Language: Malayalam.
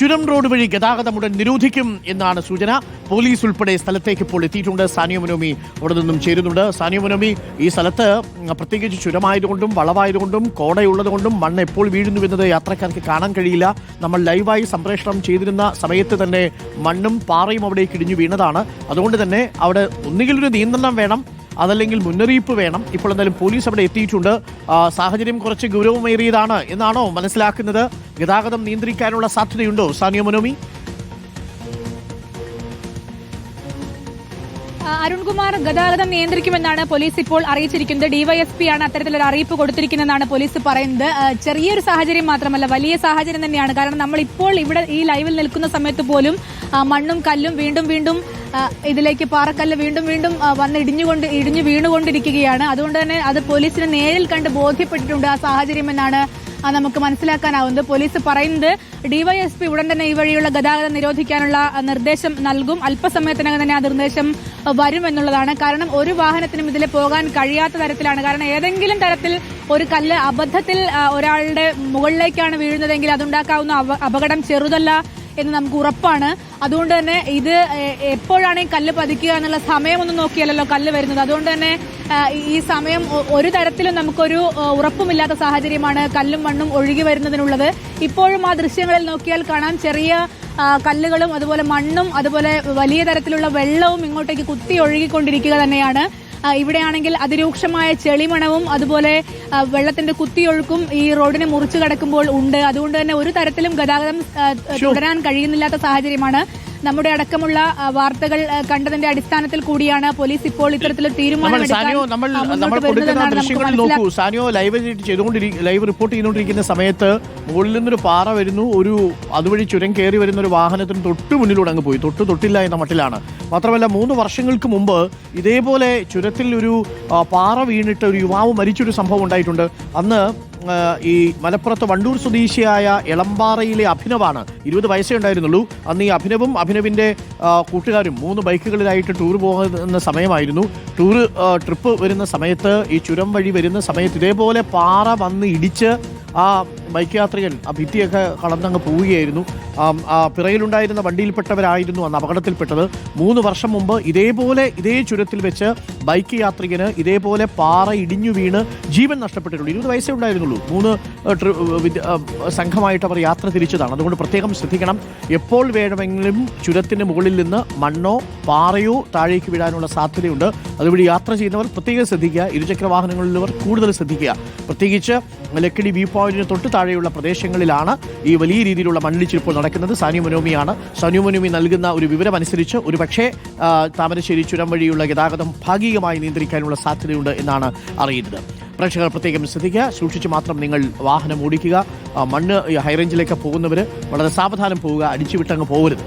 ചുരം റോഡ് വഴി ഗതാഗതം ഉടൻ നിരോധിക്കും എന്നാണ് സൂചന. പോലീസ് ഉൾപ്പെടെ സ്ഥലത്തേക്ക് ഇപ്പോൾ എത്തിയിട്ടുണ്ട്. സാനിയോ മനോമി അവിടെ നിന്നും ചേരുന്നുണ്ട്. സാനിയോ മനോമി ഈ സ്ഥലത്ത് പ്രത്യേകിച്ച് ചുരമായതുകൊണ്ടും വളവായതുകൊണ്ടും കോടയുള്ളതുകൊണ്ടും മണ്ണ് എപ്പോൾ വീഴുന്നു എന്നത് യാത്രക്കാർക്ക് കാണാൻ കഴിയില്ല. നമ്മൾ ലൈവായി സംപ്രേഷണം ചെയ്തിരുന്ന സമയത്ത് തന്നെ മണ്ണും പാറയും അവിടേക്ക് ഇടിഞ്ഞു വീണതാണ്. അതുകൊണ്ട് തന്നെ അവിടെ ഒന്നുകിൽ ഒരു നിയന്ത്രണം വേണം അതല്ലെങ്കിൽ മുന്നറിയിപ്പ് വേണം. ഇപ്പോൾ എന്തായാലും പോലീസ് അവിടെ എത്തിയിട്ടുണ്ട്. സാഹചര്യം കുറച്ച് ഗൗരവമേറിയതാണ് എന്നാണോ മനസ്സിലാക്കുന്നത്. ഗതാഗതം നിയന്ത്രിക്കാനുള്ള സാധ്യതയുണ്ടോ? സാനിയ മനോമി? അരുൺകുമാർ ഗതാഗതം നിയന്ത്രിക്കുമെന്നാണ് പോലീസ് ഇപ്പോൾ അറിയിച്ചിരിക്കുന്നത്. ഡിവൈഎസ്പി ആണ് അത്തരത്തിലൊരു അറിയിപ്പ് കൊടുത്തിരിക്കുന്നതെന്നാണ് പോലീസ് പറയുന്നത്. ചെറിയൊരു സാഹചര്യം മാത്രമല്ല വലിയ സാഹചര്യം തന്നെയാണ്. കാരണം നമ്മൾ ഇപ്പോൾ ഇവിടെ ഈ ലൈവിൽ നിൽക്കുന്ന സമയത്ത് പോലും മണ്ണും കല്ലും വീണ്ടും വീണ്ടും ഇതിലേക്ക് പാറക്കല്ല് വീണ്ടും വീണ്ടും വന്ന് ഇടിഞ്ഞുകൊണ്ട് ഇടിഞ്ഞു വീണുകൊണ്ടിരിക്കുകയാണ്. അതുകൊണ്ട് തന്നെ അത് പോലീസിന് നേരിൽ കണ്ട് ബോധ്യപ്പെട്ടിട്ടുണ്ട് ആ സാഹചര്യം എന്നാണ് നമുക്ക് മനസ്സിലാക്കാനാവുന്നത്. പോലീസ് പറയുന്നത് ഡിവൈഎസ്പി ഉടൻ തന്നെ ഈ വഴിയുള്ള ഗതാഗതം നിരോധിക്കാനുള്ള നിർദ്ദേശം നൽകും. അല്പസമയത്തിനകം തന്നെ ആ നിർദ്ദേശം വരും എന്നുള്ളതാണ്. കാരണം ഒരു വാഹനത്തിനും ഇതിൽ പോകാൻ കഴിയാത്ത തരത്തിലാണ്. കാരണം ഏതെങ്കിലും തരത്തിൽ ഒരു കല്ല് അബദ്ധത്തിൽ ഒരാളുടെ മുകളിലേക്കാണ് വീഴുന്നതെങ്കിൽ അതുണ്ടാക്കാവുന്ന അപ- അപകടം ചെറുതല്ല. എന്ന് നമുക്ക് ഉറപ്പാണ്. അതുകൊണ്ട് തന്നെ ഇത് എപ്പോഴാണ് ഈ കല്ല് പതിക്കുക എന്നുള്ള സമയമൊന്നും നോക്കിയല്ലല്ലോ കല്ല് വരുന്നത്. അതുകൊണ്ട് തന്നെ ഈ സമയം ഒരു തരത്തിലും നമുക്കൊരു ഉറപ്പുമില്ലാത്ത സാഹചര്യമാണ് കല്ലും മണ്ണും ഒഴുകി വരുന്നതിനുള്ളത്. ഇപ്പോഴും ആ ദൃശ്യങ്ങളിൽ നോക്കിയാൽ കാണാം ചെറിയ കല്ലുകളും അതുപോലെ മണ്ണും അതുപോലെ വലിയ തരത്തിലുള്ള വെള്ളവും ഇങ്ങോട്ടേക്ക് കുത്തി ഒഴുകിക്കൊണ്ടിരിക്കുക തന്നെയാണ്. ഇവിടെയാണെങ്കിൽ അതിരൂക്ഷമായ ചെളിമണവും അതുപോലെ വെള്ളത്തിന്റെ കുത്തിയൊഴുക്കും ഈ റോഡിനെ മുറിച്ചു കടക്കുമ്പോൾ ഉണ്ട്. അതുകൊണ്ട് തന്നെ ഒരു തരത്തിലും ഗതാഗതം തുടരാൻ കഴിയുന്നില്ലാത്ത സാഹചര്യമാണ്. നമ്മുടെ അടക്കമുള്ള വാർത്തകൾ കണ്ടതിന്റെ അടിസ്ഥാനത്തിൽ കൂടിയാണ് പോലീസ് ഇപ്പോൾ ഇത്തരത്തിൽ തീരുമാനം സാനിയോ നോക്കൂ. ലൈവ് ലൈവ് റിപ്പോർട്ട് ചെയ്തുകൊണ്ടിരിക്കുന്ന സമയത്ത് മുകളിൽ നിന്നൊരു പാറ വരുന്നു. ഒരു അതുവഴി ചുരം കയറി വരുന്ന ഒരു വാഹനത്തിന് തൊട്ട് മുന്നിലൂടെ അങ്ങ് പോയി. തൊട്ട് തൊട്ടില്ല എന്ന മട്ടിലാണ്. മാത്രമല്ല മൂന്ന് വർഷങ്ങൾക്ക് മുമ്പ് ഇതേപോലെ ചുരത്തിൽ ഒരു പാറ വീണിട്ട് ഒരു യുവാവ് മരിച്ചൊരു സംഭവം ഉണ്ടായിട്ടുണ്ട്. അന്ന് ഈ മലപ്പുറത്ത് വണ്ടൂർ സ്വദേശിയായ എളമ്പാറയിലെ അഭിനവാണ്. ഇരുപത് വയസ്സേ ഉണ്ടായിരുന്നുള്ളൂ. അന്ന് ഈ അഭിനവും അഭിനവിന്റെ കൂട്ടുകാരും മൂന്ന് ബൈക്കുകളിലായിട്ട് ടൂർ പോകുന്ന സമയമായിരുന്നു. ടൂർ ട്രിപ്പ് വരുന്ന സമയത്ത് ഈ ചുരം വഴി വരുന്ന സമയത്ത് ഇതേപോലെ പാറ വന്ന് ഇടിച്ച് ആ ബൈക്ക് യാത്രികൻ ആ ഭിത്തിയൊക്കെ കടന്നങ്ങ് പോവുകയായിരുന്നു. ആ, പിറയിലുണ്ടായിരുന്ന വണ്ടിയിൽപ്പെട്ടവരായിരുന്നു അന്ന് അപകടത്തിൽപ്പെട്ടത്. മൂന്ന് വർഷം മുമ്പ് ഇതേപോലെ ഇതേ ചുരത്തിൽ വെച്ച് ബൈക്ക് യാത്രികന് ഇതേപോലെ പാറ ഇടിഞ്ഞു വീണ് ജീവൻ നഷ്ടപ്പെട്ടിട്ടുണ്ട്. ഇരുപത് വയസ്സേ ഉണ്ടായിരുന്നുള്ളൂ. മൂന്ന് സംഘമായിട്ട് അവർ യാത്ര തിരിച്ചതാണ്. അതുകൊണ്ട് പ്രത്യേകം ശ്രദ്ധിക്കണം. എപ്പോൾ വേണമെങ്കിലും ചുരത്തിന് മുകളിൽ നിന്ന് മണ്ണോ പാറയോ താഴേക്ക് വീഴാനുള്ള സാധ്യതയുണ്ട്. അതുവഴി യാത്ര ചെയ്യുന്നവർ പ്രത്യേകം ശ്രദ്ധിക്കുക. ഇരുചക്ര വാഹനങ്ങളിലുള്ളവർ കൂടുതൽ ശ്രദ്ധിക്കുക. പ്രത്യേകിച്ച് ലക്കിടി വ്യൂ പോയിന്റിന് തൊട്ട് താഴെയുള്ള പ്രദേശങ്ങളിലാണ് ഈ വലിയ രീതിയിലുള്ള മണ്ണിടിച്ചിൽ ഇപ്പോൾ നടക്കുന്നത്. സാനു മനോമിയാണ്. സാനു മനോമി നൽകുന്ന ഒരു വിവരം അനുസരിച്ച് ഒരു പക്ഷേ താമരശ്ശേരി ചുരം വഴിയുള്ള ഗതാഗതം ഭാഗികമായി നിയന്ത്രിക്കാനുള്ള സാധ്യതയുണ്ട് എന്നാണ് അറിയുന്നത്. പ്രേക്ഷകർ പ്രത്യേകം ശ്രദ്ധിക്കുക. സൂക്ഷിച്ച് മാത്രം നിങ്ങൾ വാഹനം ഓടിക്കുക. മണ്ണ് ഹൈറേഞ്ചിലേക്ക് പോകുന്നവർ വളരെ സാവധാനം പോവുക. അടിച്ചുവിട്ടങ്ങ് പോകരുത്